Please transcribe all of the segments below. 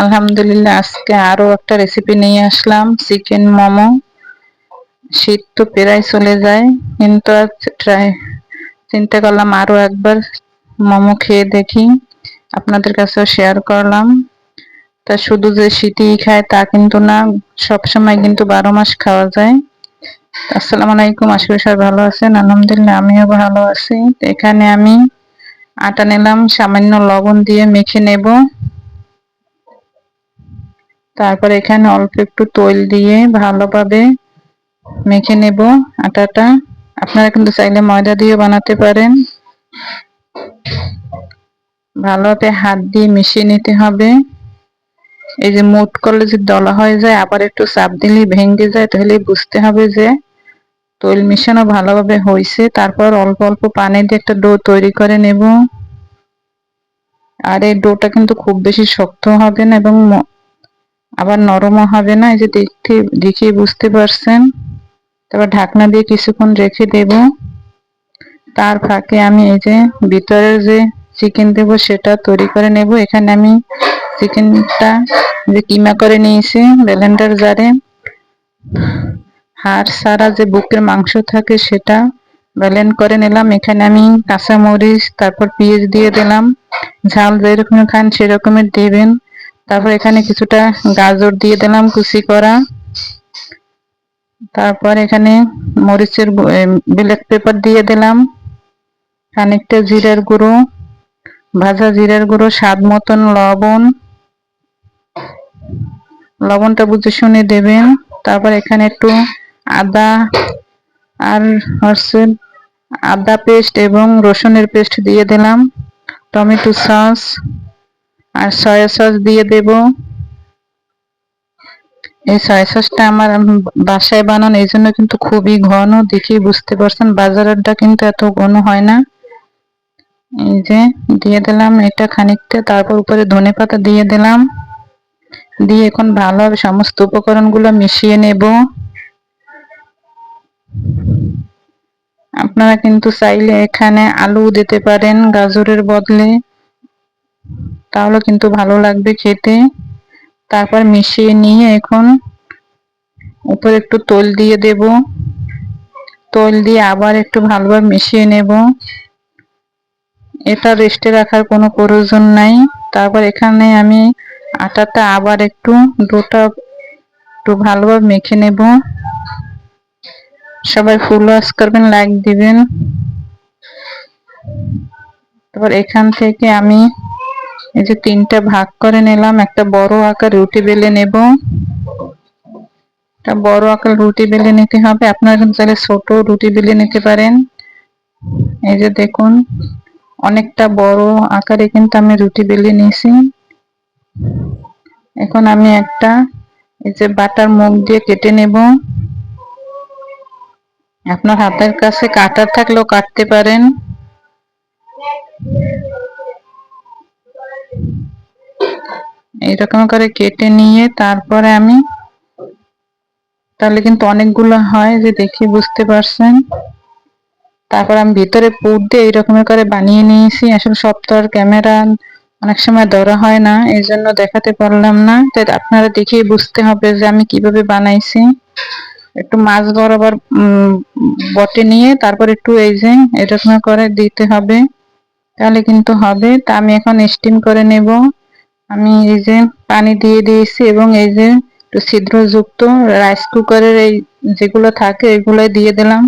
আলহামদুলিল্লাহ, আজকে আরও একটা রেসিপি নিয়ে আসলাম চিকেন মোমো। শীত তো প্রায় চলে যায়, কিন্তু ট্রাই চিন্তা করলাম আরও একবার মোমো খেয়ে দেখি। আপনাদের কাছেও শেয়ার করলাম। তা শুধু যে শীতই খায় তা কিন্তু না, সবসময় কিন্তু বারো মাস খাওয়া যায়। আসসালামু আলাইকুম, আশা সবাই ভালো আছেন। আলহামদুলিল্লাহ, আমিও ভালো আছি। এখানে আমি আটা নিলাম, সামান্য লবণ দিয়ে মেখে নেব। তারপর এখানে অল্প একটু তৈল দিয়ে ভালোভাবে মেখে নেব আটাটা। আপনারা কিন্তু চাইলে ময়দা দিয়ে বানাতে পারেন। ভালোভাবে হাত দিয়ে মিশিয়ে নিতে হবে। এই যে মুট করলে যে দলা হয়ে যায়, আবার একটু চাপ দিলে ভেঙে যায়, তাহলে বুঝতে হবে যে তৈল মিশানো ভালোভাবে হয়েছে। তারপর অল্প অল্প পানি দিয়ে একটা ডো তৈরি করে নেব। আর এই ডোটা কিন্তু খুব বেশি শক্ত হবে না এবং আবার নরমও হবে না, এই যে দেখতে দেখিয়ে বুঝতে পারছেন। তারপর ঢাকনা দিয়ে কিছুক্ষণ রেখে দেব। তার ফাঁকে আমি এই যে ভিতরের যে চিকেন দেব, সেটা তৈরি করে নেব। এখানে আমি চিকেনটা যে কিমা করে নিয়েছি ব্লেন্ডার জারে হাড় সারা যে বুকের মাংস থাকে, সেটা ব্যালেন্ড করে নিলাম। এখানে আমি কাঁচামরিচ, তারপর পেঁয়াজ দিয়ে দিলাম। ঝাল যেরকম খান সেরকমের দেবেন। তারপর এখানে কিছুটা গাজর দিয়ে দিলাম কুচি করা। তারপর এখানে মরিচের ব্ল্যাক পেপার দিয়ে দিলাম। খানিকটা জিরার গুঁড়ো, ভাজা জিরার গুঁড়ো, স্বাদ মতন লবণ। লবণটা বুঝে শুনে দেবেন। তারপর এখানে একটু আদা আর হচ্ছে আদা পেস্ট এবং রসুনের পেস্ট দিয়ে দিলাম। Tomato sauce. আর সয়া সস দিয়ে দেব। এই সয়া সসটা আমার বাসায় বানানো, এই জন্য কিন্তু খুবই ঘন দেখি বুঝতে পারছেন। বাজারেরটা কিন্তু এত ঘন হয় না। এই যে, দিয়ে দিলাম এটা খানিকটা, তারপর উপরে ধনে পাতা দিয়ে দিলাম। দিয়ে এখন ভালোভাবে সমস্ত উপকরণগুলো মিশিয়ে নেব। আপনারা কিন্তু চাইলে এখানে আলু দিতে পারেন গাজরের বদলে। তাহলে কিন্তু ভালো লাগবে খেতে। তারপর মিশিয়ে নিয়ে এখন উপরে একটু তোল দিয়ে দেব। তোল দিয়ে আবার একটু ভালোভাবে মিশিয়ে নেব। এটা রেস্টে রাখার কোনো প্রয়োজন নাই। তারপর এখানে আমি আটাটা আবার একটু ডোটা একটু ভালোভাবে মেখে নেব। সবাই ফুল ওয়াশ করবেন লাইক দিবেন। তারপর এখান থেকে আমি এই যে তিনটা ভাগ করে নিলাম, একটা বড় আকার রুটি বেলে নেব। একটা বড় আকার রুটি বেলে নিতে হবে। আপনারা চাইলে ছোট রুটি বেলে নিতে পারেন। এই যে দেখুন, অনেকটা বড় আকারে কিন্তু আমি রুটি বেলে নিয়েছি। এখন আমি একটা এই যে বাটার মুখ দিয়ে কেটে নেব। আপনার হাতের কাছে কাটার থাকলেও কাটতে পারেন। এইরকম করে কেটে নিয়ে তারপরে আমি, তাহলে কিন্তু অনেকগুলো হয় যে দেখি বুঝতে পারছেন। তারপর আমি ভিতরে পুর দিয়ে এইরকম করে বানিয়ে নিয়েছি। আসলে সব তো আর ক্যামেরা অনেক সময় ধরা হয় না এই জন্য দেখাতে পারলাম না। তাই আপনারা দেখেই বুঝতে হবে যে আমি কীভাবে বানাইছি। একটু মাছ বরাবর বটে নিয়ে তারপর একটু এই যে এরকম করে দিতে হবে। তাহলে কিন্তু হবে। তা আমি এখন স্টিম করে নেব। আমি এই যে পানি দিয়ে দিয়েছি এবং এই যে একটু ছিদ্রযুক্ত রাইস কুকারের এই যেগুলো থাকে এগুলো দিয়ে দিলাম।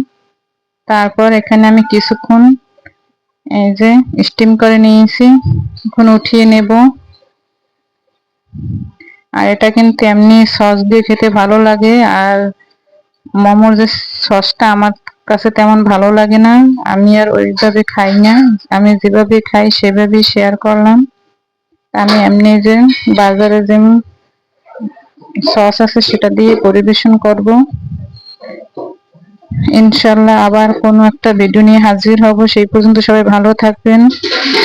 তারপর এখানে আমি কিছুক্ষণ এই যে স্টিম করে নিয়েছি। এখন উঠিয়ে নেব। আর এটা কিন্তু এমনি সস দিয়ে খেতে ভালো লাগে আর মোমোর যে সসটা আমার কাছে তেমন ভালো লাগে না। আমি আর ওইভাবে খাই না। আমি যেভাবে খাই সেভাবেই শেয়ার করলাম। আমি এমনি যে বাজারে যে সস আছে সেটা দিয়ে পরিবেশন করব। ইনশাল্লাহ আবার কোনো একটা ভিডিও নিয়ে হাজির হব। সেই পর্যন্ত সবাই ভালো থাকবেন,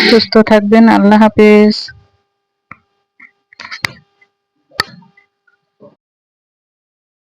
সুস্থ থাকবেন। আল্লাহ হাফেজ।